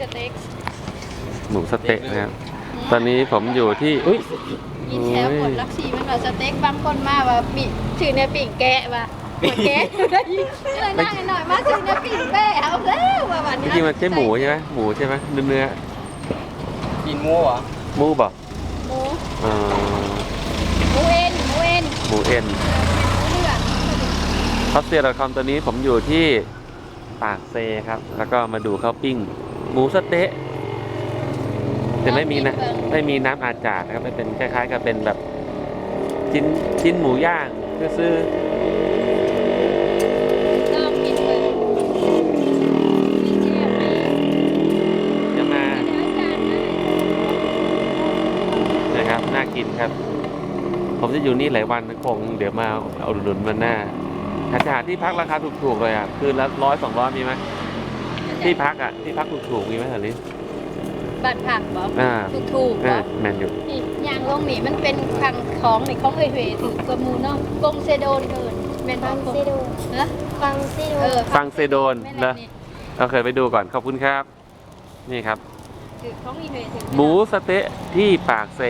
สเต็กหมูสะเต๊ะนะครับ ตอนนี้ผมอยู่ที่ อุ้ยกินแถวหมดลักชีมันว่าสเต็กบางคนมาว่าปีชื่อในปิ่งแกะว่าหมดแกะเลยนั่งหน่อยมาชื่อในปิ่งแปะเอาแล้วว่าวันจนี้ริงๆมันใช่หมูใช่ไหมหมูใช่ไหมเนื้อเนื้อกินหมูเหรอหมูบ่หมูเอ่อหมูเอ็นหมูเอ็นหมูเอ็นหมูเลือดคอสเตียร์คอมตัวนี้ผมอยู่ที่ปากเซครับ แล้วก็มาดูข้าวปิ้ง หมูสะเต๊ะจะไม่มีนะไม่มีน้ำอาจาดนะครับไม่เป็นคล้ายๆกับเป็นแบบชิ้นชิ้นหมูย่างซื้อลองกินเบิ่งมีเจียวไหมๆจะมาเดี๋ยวอาจารย์ให้นะครับน่ากินครับ ผมจะอยู่นี่หลายวันคง เดี๋ยวมาเอาดุนมันหน้าหาสถานที่พักราคาถูกๆเลยอะ คืนละร้อยสองร้อยมีไหม ที่พักอะที่พักถูกๆมีไหมแถวนี้บัตรผักบอกอ่าถูกถูกๆอ่าบอกแมนอยู่นี่ยางลงนี่มันเป็นขังของนี่ของเฮยเฮยถือกระมูเนาะกงเซโดนเกินเป็นฟังของซิดูเนอะฟังซิดูเออฟังเซโดนแม่เหรแล้อเราเคยไปดูก่อนขอบคุณครับ นี่ครับถือของเฮยเฮยถือหมูสะเต๊ะที่ปากเซ